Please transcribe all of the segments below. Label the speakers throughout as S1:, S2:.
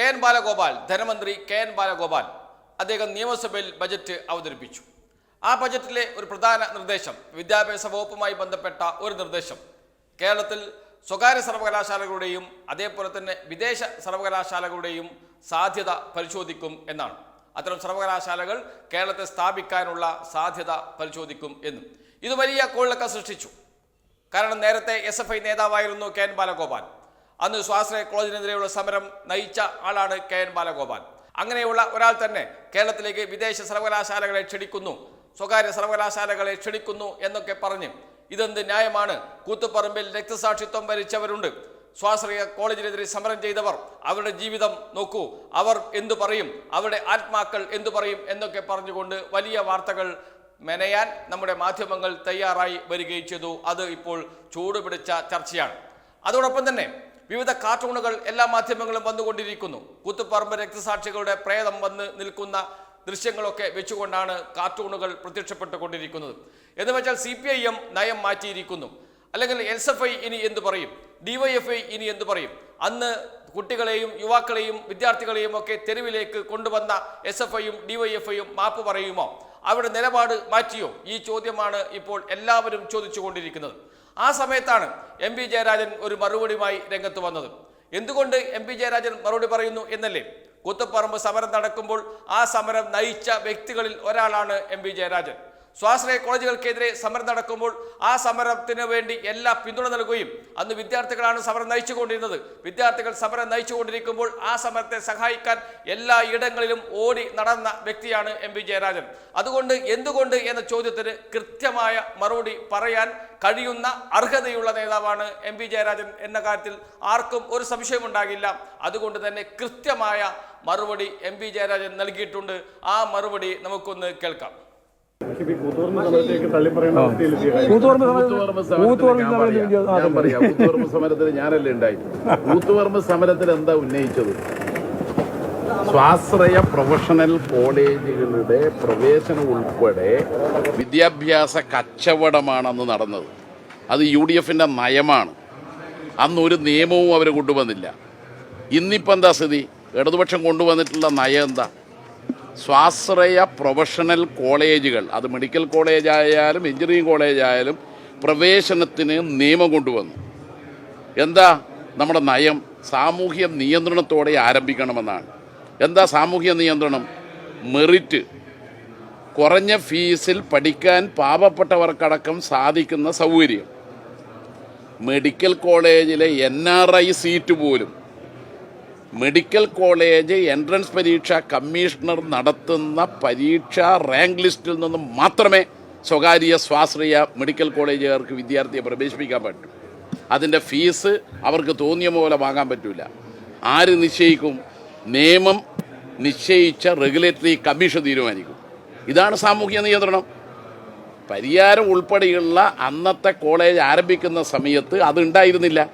S1: K N Balagopal ധനമന്ത്രി K N Balagopal അദ്ദേഹം നിയമസഭയിൽ ബജറ്റ് അവതരിപ്പിച്ചു. ആ ബജറ്റിലെ ഒരു പ്രധാന നിർദ്ദേശം വിദ്യാഭ്യാസ വകുപ്പുമായി ബന്ധപ്പെട്ട ഒരു നിർദ്ദേശം. കേരളത്തിൽ സ്വകാര്യ സർവകലാശാലകളുടെയും അതേപോലെ തന്നെ വിദേശ സർവകലാശാലകളുടെയും സാധ്യത പരിശോധിക്കും എന്നാണ്. അത്തരം സർവകലാശാലകൾ കേരളത്തെ സ്ഥാപിക്കാനുള്ള സാധ്യത പരിശോധിക്കും എന്നും. ഇത് വലിയ കോളിളക്കം സൃഷ്ടിച്ചു. കാരണം നേരത്തെ എസ് നേതാവായിരുന്നു കെ എൻ ബാലഗോപാൽ. അന്ന് സ്വാശ്രയ കോളേജിനെതിരെയുള്ള സമരം നയിച്ച ആളാണ് കെ എൻ ബാലഗോപാൽ. അങ്ങനെയുള്ള ഒരാൾ തന്നെ കേരളത്തിലേക്ക് വിദേശ സർവകലാശാലകളെ ക്ഷണിക്കുന്നു സ്വകാര്യ സർവകലാശാലകളെ ക്ഷണിക്കുന്നു എന്നൊക്കെ പറഞ്ഞ് ഇതെന്ത് ന്യായമാണ്? കൂത്തുപറമ്പിൽ രക്തസാക്ഷിത്വം വരിച്ചവരുണ്ട്. സ്വാശ്രയ കോളേജിനെതിരെ സമരം ചെയ്തവർ അവരുടെ ജീവിതം നോക്കൂ അവർ എന്തു പറയും അവരുടെ ആത്മാക്കൾ എന്തു പറയും എന്നൊക്കെ പറഞ്ഞുകൊണ്ട് വലിയ വാർത്തകൾ മെനയാൻ നമ്മുടെ മാധ്യമങ്ങൾ തയ്യാറായി വരികയും ചെയ്തു. അത് ഇപ്പോൾ ചൂടുപിടിച്ച ചർച്ചയാണ്. അതോടൊപ്പം തന്നെ വിവിധ കാർട്ടൂണുകൾ എല്ലാ മാധ്യമങ്ങളും വന്നുകൊണ്ടിരിക്കുന്നു. കൂത്തുപറമ്പ് രക്തസാക്ഷികളുടെ പ്രേതം വന്ന് നിൽക്കുന്ന ദൃശ്യങ്ങളൊക്കെ വെച്ചുകൊണ്ടാണ് കാർട്ടൂണുകൾ പ്രത്യക്ഷപ്പെട്ടുകൊണ്ടിരിക്കുന്നത്. എന്ന് വെച്ചാൽ സി പി ഐ എം നയം മാറ്റിയിരിക്കുന്നു. അല്ലെങ്കിൽ എസ് എഫ് ഐ ഇനി എന്ത് പറയും? ഡിവൈഎഫ്ഐ ഇനി എന്ത് പറയും? അന്ന് കുട്ടികളെയും യുവാക്കളെയും വിദ്യാർത്ഥികളെയും ഒക്കെ തെരുവിലേക്ക് കൊണ്ടുവന്ന എസ് എഫ് ഐയും ഡിവൈഎഫ്ഐയും മാപ്പ് പറയുമോ? അവരുടെ നിലപാട് മാറ്റിയോ? ഈ ചോദ്യമാണ് ഇപ്പോൾ എല്ലാവരും ചോദിച്ചുകൊണ്ടിരിക്കുന്നത്. ആ സമയത്താണ് എം പി ജയരാജൻ ഒരു മറുപടിയുമായി രംഗത്ത് വന്നത്. എന്തുകൊണ്ട് എം പി ജയരാജൻ മറുപടി പറയുന്നു എന്നല്ലേ? കുത്തപ്പറമ്പ് സമരം നടക്കുമ്പോൾ ആ സമരം നയിച്ച വ്യക്തികളിൽ ഒരാളാണ് എം പി ജയരാജൻ. സ്വാശ്രയ കോളേജുകൾക്കെതിരെ സമരം നടക്കുമ്പോൾ ആ സമരത്തിന് വേണ്ടി എല്ലാ പിന്തുണ നൽകുകയും അന്ന് വിദ്യാർത്ഥികളാണ് സമരം നയിച്ചുകൊണ്ടിരുന്നത്. വിദ്യാർത്ഥികൾ സമരം നയിച്ചുകൊണ്ടിരിക്കുമ്പോൾ ആ സമരത്തെ സഹായിക്കാൻ എല്ലാ ഇടങ്ങളിലും ഓടി നടന്ന വ്യക്തിയാണ് എം വി ജയരാജൻ. അതുകൊണ്ട് എന്തുകൊണ്ട് എന്ന ചോദ്യത്തിന് കൃത്യമായ മറുപടി പറയാൻ കഴിയുന്ന അർഹതയുള്ള നേതാവാണ് എം വി ജയരാജൻ എന്ന കാര്യത്തിൽ ആർക്കും ഒരു സംശയമുണ്ടാകില്ല. അതുകൊണ്ട് തന്നെ കൃത്യമായ മറുപടി എം വി ജയരാജൻ നൽകിയിട്ടുണ്ട്. ആ മറുപടി നമുക്കൊന്ന് കേൾക്കാം.
S2: ഞാൻ പറയാം. കൂത്തുപറമ്പ് സമരത്തിൽ ഞാനല്ലേ ഉണ്ടായി കൂത്തുപറമ്പ് സമരത്തിൽ എന്താ ഉന്നയിച്ചത്? സ്വാശ്രയ പ്രൊഫഷണൽ കോളേജുകളുടെ പ്രവേശനം ഉൾപ്പെടെ വിദ്യാഭ്യാസ കച്ചവടമാണ് അന്ന് നടന്നത്. അത് യു ഡി എഫിന്റെ നയമാണ്. അന്ന് ഒരു നിയമവും അവർ കൊണ്ടുവന്നില്ല. ഇന്നിപ്പോൾ എന്താ സ്ഥിതി? ഇടതുപക്ഷം കൊണ്ടുവന്നിട്ടുള്ള നയം എന്താ? സ്വാശ്രയ പ്രൊഫഷണൽ കോളേജുകൾ. അത് മെഡിക്കൽ കോളേജ് ആയാലും എഞ്ചിനീയറിംഗ് കോളേജ് ആയാലും പ്രവേശനത്തിന് നിയമം കൊണ്ടുവന്നു. എന്താ നമ്മുടെ നയം? സാമൂഹ്യ നിയന്ത്രണത്തോടെ ആരംഭിക്കണമെന്നാണ്. എന്താ സാമൂഹ്യ നിയന്ത്രണം? മെറിറ്റ്. കുറഞ്ഞ ഫീസിൽ പഠിക്കാൻ പാവപ്പെട്ടവർക്കടക്കം സാധിക്കുന്ന സൗകര്യം. മെഡിക്കൽ കോളേജിലെ എൻ ആർ ഐ സീറ്റ് പോലും മെഡിക്കൽ കോളേജ് എൻട്രൻസ് പരീക്ഷ കമ്മീഷണർ നടത്തുന്ന പരീക്ഷാ റാങ്ക് ലിസ്റ്റിൽ നിന്നും മാത്രമേ സ്വകാര്യ സ്വാശ്രയ മെഡിക്കൽ കോളേജുകാർക്ക് വിദ്യാർത്ഥിയെ പ്രവേശിപ്പിക്കാൻ പറ്റൂ. അതിന്റെ ഫീസ് അവർക്ക് തോന്നിയ പോലെ വാങ്ങാൻ പറ്റില്ല ആര് നിശ്ചയിക്കും? നിയമം നിശ്ചയിച്ച റെഗുലേറ്ററി കമ്മീഷൻ തീരുമാനിക്കും. ഇതാണ് സാമൂഹ്യ നിയന്ത്രണം. പരിയാരം ഉൾപ്പെടെയുള്ള അന്നത്തെ കോളേജ് ആരംഭിക്കുന്ന സമയത്ത് അതുണ്ടായിരുന്നില്ല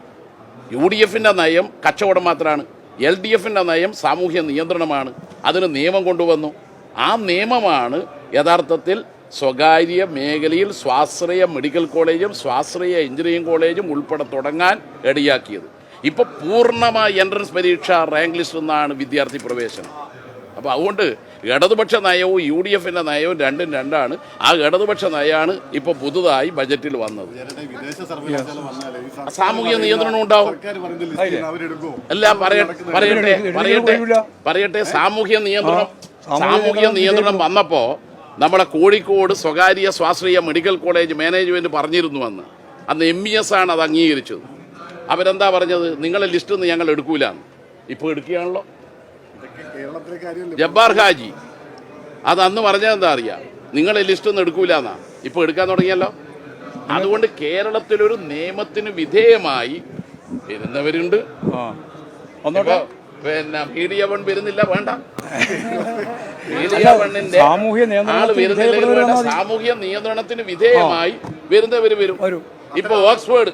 S2: യു ഡി എഫിന്റെ നയം കച്ചവടം മാത്രമാണ്. എൽ ഡി എഫിന്റെ നയം സാമൂഹ്യ നിയന്ത്രണമാണ്. അതിന് നിയമം കൊണ്ടുവന്നു. ആ നിയമമാണ് യഥാർത്ഥത്തിൽ സ്വകാര്യ മേഖലയിൽ സ്വാശ്രയ മെഡിക്കൽ കോളേജും സ്വാശ്രയ എഞ്ചിനീയറിംഗ് കോളേജും ഉൾപ്പെടെ തുടങ്ങാൻ ഇടയാക്കിയത് ഇപ്പോൾ പൂർണമായ എൻട്രൻസ് പരീക്ഷ റാങ്ക് ലിസ്റ്റ് നിന്നാണ് വിദ്യാർത്ഥി പ്രവേശനം. അപ്പോൾ അതുകൊണ്ട് ഇടതുപക്ഷ നയവും യു ഡി എഫിന്റെ നയവും രണ്ടും രണ്ടാണ്. ആ ഇടതുപക്ഷ നയമാണ് ഇപ്പോൾ പുതുതായി ബജറ്റിൽ വന്നത്. സാമൂഹ്യ നിയന്ത്രണം ഉണ്ടാവും. അല്ല പറയട്ടെ പറയട്ടെ പറയട്ടെ സാമൂഹ്യ നിയന്ത്രണം സാമൂഹ്യ നിയന്ത്രണം വന്നപ്പോ നമ്മുടെ കോഴിക്കോട് സ്വകാര്യ സ്വാശ്രയ മെഡിക്കൽ കോളേജ് മാനേജ്മെന്റ് പറഞ്ഞിരുന്നു അന്ന്. അന്ന് എം ഇ എസ് ആണ് അത് അംഗീകരിച്ചത്. അവരെന്താ പറഞ്ഞത്? നിങ്ങളെ ലിസ്റ്റ് നിന്ന് ഞങ്ങൾ എടുക്കൂലെന്ന്. ഇപ്പോൾ എടുക്കുകയാണല്ലോ. ജബ്ബാർ ഹാജി അത് അന്ന് പറഞ്ഞത് എന്താ അറിയാം? നിങ്ങൾ ലിസ്റ്റ് ഒന്നും എടുക്കൂലെന്നാ ഇപ്പോൾ എടുക്കാൻ തുടങ്ങിയല്ലോ. അതുകൊണ്ട് കേരളത്തിലൊരു നിയമത്തിന് വിധേയമായി വരുന്നവരുണ്ട്.
S3: പിന്നെ പി
S2: ഡി പിന്നെ മീഡിയ വൺ വരുന്നില്ല വേണ്ട. വണ്ണിന്റെ
S3: സാമൂഹ്യ നിയന്ത്രണത്തിന് ആൾ.
S2: സാമൂഹ്യ വിധേയമായി വരുന്നവര് വരും. ഇപ്പൊ ഓക്സ്ഫോർഡ്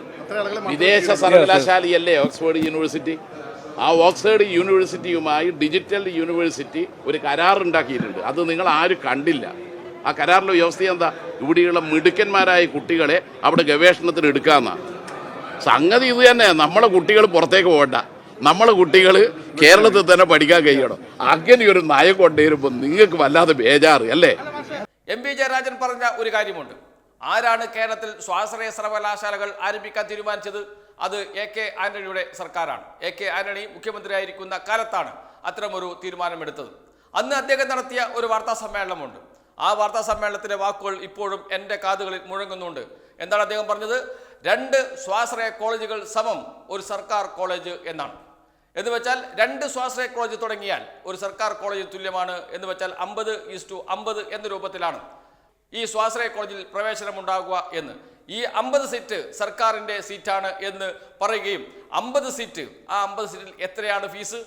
S2: വിദേശ സർവകലാശാലയല്ലേ ഓക്സ്ഫോർഡ് യൂണിവേഴ്സിറ്റി? ആ ഓക്സ്ഫോർഡ് യൂണിവേഴ്സിറ്റിയുമായി ഡിജിറ്റൽ യൂണിവേഴ്സിറ്റി ഒരു കരാറുണ്ടാക്കിയിട്ടുണ്ട് അത് നിങ്ങൾ ആരും കണ്ടില്ല. ആ കരാറിന്റെ വ്യവസ്ഥ എന്താ? ഇവിടെയുള്ള മിടുക്കന്മാരായ കുട്ടികളെ അവിടെ ഗവേഷണത്തിന് എടുക്കാമെന്നാണ് സംഗതി ഇത് തന്നെ. നമ്മളെ കുട്ടികൾ പുറത്തേക്ക് പോകണ്ട. നമ്മളെ കുട്ടികൾ കേരളത്തിൽ തന്നെ പഠിക്കാൻ കഴിയണം. അങ്ങനെ ഒരു നയം കൊണ്ടുവരുമ്പോൾ നിങ്ങൾക്ക് വല്ലാതെ ബേജാറ് അല്ലേ?
S1: എം പി ജയരാജൻ പറഞ്ഞ ഒരു കാര്യമുണ്ട്. ആരാണ് കേരളത്തിൽ സ്വാശ്രയ സർവകലാശാലകൾ ആരംഭിക്കാൻ തീരുമാനിച്ചത്? അത് എ കെ ആന്റണിയുടെ സർക്കാരാണ്. എ കെ ആന്റണി മുഖ്യമന്ത്രിയായിരിക്കുന്ന കാലത്താണ് അത്തരമൊരു തീരുമാനമെടുത്തത്. അന്ന് അദ്ദേഹം നടത്തിയ ഒരു വാർത്താ സമ്മേളനമുണ്ട്. ആ വാർത്താ സമ്മേളനത്തിലെ വാക്കുകൾ ഇപ്പോഴും എന്റെ കാതുകളിൽ മുഴങ്ങുന്നുണ്ട്. എന്താണ് അദ്ദേഹം പറഞ്ഞത്? രണ്ട് സ്വാശ്രയ കോളേജുകൾ സമം ഒരു സർക്കാർ കോളേജ് എന്നാണ്. എന്ന് വെച്ചാൽ രണ്ട് സ്വാശ്രയ കോളേജ് തുടങ്ങിയാൽ ഒരു സർക്കാർ കോളേജ് തുല്യമാണ് എന്ന് വെച്ചാൽ അമ്പത് ഈസ് ടു അമ്പത് എന്ന രൂപത്തിലാണ്. ഈ സ്വാശ്രയ കോളേജിൽ പ്രവേശനമുണ്ടാകുക എന്ന്. ഈ അമ്പത് സീറ്റ് സർക്കാരിന്റെ സീറ്റാണ് എന്ന് പറയുകയും അമ്പത് സീറ്റ് ആ അമ്പത് സീറ്റിൽ എത്രയാണ് ഫീസ്?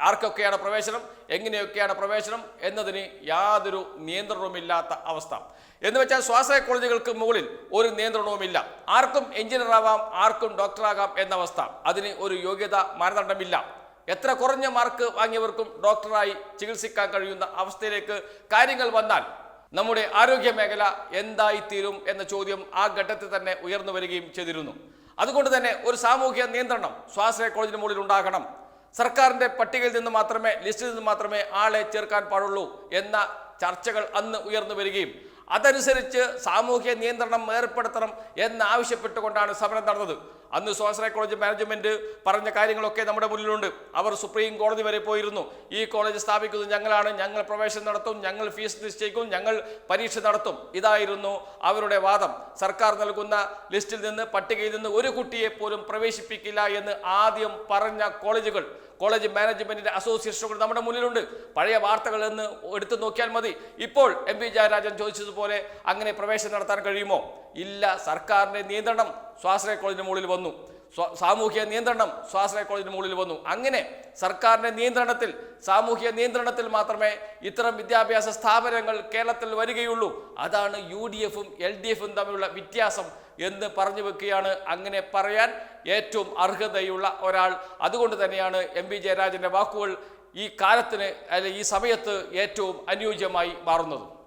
S1: ആർക്കൊക്കെയാണ് പ്രവേശനം? എങ്ങനെയൊക്കെയാണ് പ്രവേശനം? എന്നതിന് യാതൊരു നിയന്ത്രണവുമില്ലാത്ത അവസ്ഥ. എന്ന് വെച്ചാൽ സ്വാശ്രയ കോളേജുകൾക്ക് മുകളിൽ ഒരു നിയന്ത്രണവുമില്ല. ആർക്കും എഞ്ചിനീയർ ആവാം ആർക്കും ഡോക്ടറാകാം എന്ന അവസ്ഥ അതിന് ഒരു യോഗ്യത മാനദണ്ഡമില്ല. എത്ര കുറഞ്ഞ മാർക്ക് വാങ്ങിയവർക്കും ഡോക്ടറായി ചികിത്സിക്കാൻ കഴിയുന്ന അവസ്ഥയിലേക്ക് കാര്യങ്ങൾ വന്നാൽ നമ്മുടെ ആരോഗ്യ മേഖല എന്തായിത്തീരും എന്ന ചോദ്യം ആ ഘട്ടത്തിൽ തന്നെ ഉയർന്നു വരികയും ചെയ്തിരുന്നു. അതുകൊണ്ട് തന്നെ ഒരു സാമൂഹിക നിയന്ത്രണം സ്വാശ്രയ കോളേജിന് മുകളിൽ ഉണ്ടാകണം. സർക്കാരിന്റെ പട്ടികയിൽ നിന്ന് മാത്രമേ ലിസ്റ്റിൽ നിന്ന് മാത്രമേ ആളെ ചേർക്കാൻ പാടുള്ളൂ എന്ന ചർച്ചകൾ അന്ന് ഉയർന്നു വരികയും അതനുസരിച്ച് സാമൂഹ്യ നിയന്ത്രണം ഏർപ്പെടുത്തണം എന്നാവശ്യപ്പെട്ടുകൊണ്ടാണ് സമരം നടന്നത്. അന്ന് സ്വാശ്രയ കോളേജ് മാനേജ്മെന്റ് പറഞ്ഞ കാര്യങ്ങളൊക്കെ നമ്മുടെ മുന്നിലുണ്ട്. അവർ സുപ്രീം കോടതി വരെ പോയിരുന്നു. ഈ കോളേജ് സ്ഥാപിക്കുന്നത് ഞങ്ങളാണ്. ഞങ്ങൾ പ്രവേശനം നടത്തും. ഞങ്ങൾ ഫീസ് നിശ്ചയിക്കും. ഞങ്ങൾ പരീക്ഷ നടത്തും. ഇതായിരുന്നു അവരുടെ വാദം. സർക്കാർ നൽകുന്ന ലിസ്റ്റിൽ നിന്ന് പട്ടികയിൽ നിന്ന് ഒരു കുട്ടിയെ പോലും പ്രവേശിപ്പിക്കില്ല എന്ന് ആദ്യം പറഞ്ഞ കോളേജുകൾ കോളേജ് മാനേജ്മെന്റിന്റെ അസോസിയേഷനുകൾ നമ്മുടെ മുന്നിലുണ്ട്. പഴയ വാർത്തകൾ എന്ന് എടുത്തു നോക്കിയാൽ മതി. ഇപ്പോൾ എം പി ജയരാജൻ ചോദിച്ചതുപോലെ അങ്ങനെ പ്രവേശനം നടത്താൻ കഴിയുമോ? ഇല്ല സർക്കാരിന്റെ നിയന്ത്രണം സ്വാശ്രയ കോളേജിന് മുകളിൽ വന്നു. സാമൂഹിക നിയന്ത്രണം സ്വാശ്രയ കോളേജിന് മുകളിൽ വന്നു. അങ്ങനെ സർക്കാരിന്റെ നിയന്ത്രണത്തിൽ സാമൂഹ്യ നിയന്ത്രണത്തിൽ മാത്രമേ ഇത്തരം വിദ്യാഭ്യാസ സ്ഥാപനങ്ങൾ കേരളത്തിൽ വരികയുള്ളൂ. അതാണ് യു ഡി എഫും എൽ ഡി എഫും തമ്മിലുള്ള വ്യത്യാസം എന്ന് പറഞ്ഞു വെക്കുകയാണ്. അങ്ങനെ പറയാൻ ഏറ്റവും അർഹതയുള്ള ഒരാൾ. അതുകൊണ്ട് തന്നെയാണ് എം പി ജയരാജന്റെ വാക്കുകൾ ഈ കാലത്തിന് അല്ലെ ഈ സമയത്ത് ഏറ്റവും അനുയോജ്യമായി മാറുന്നത്.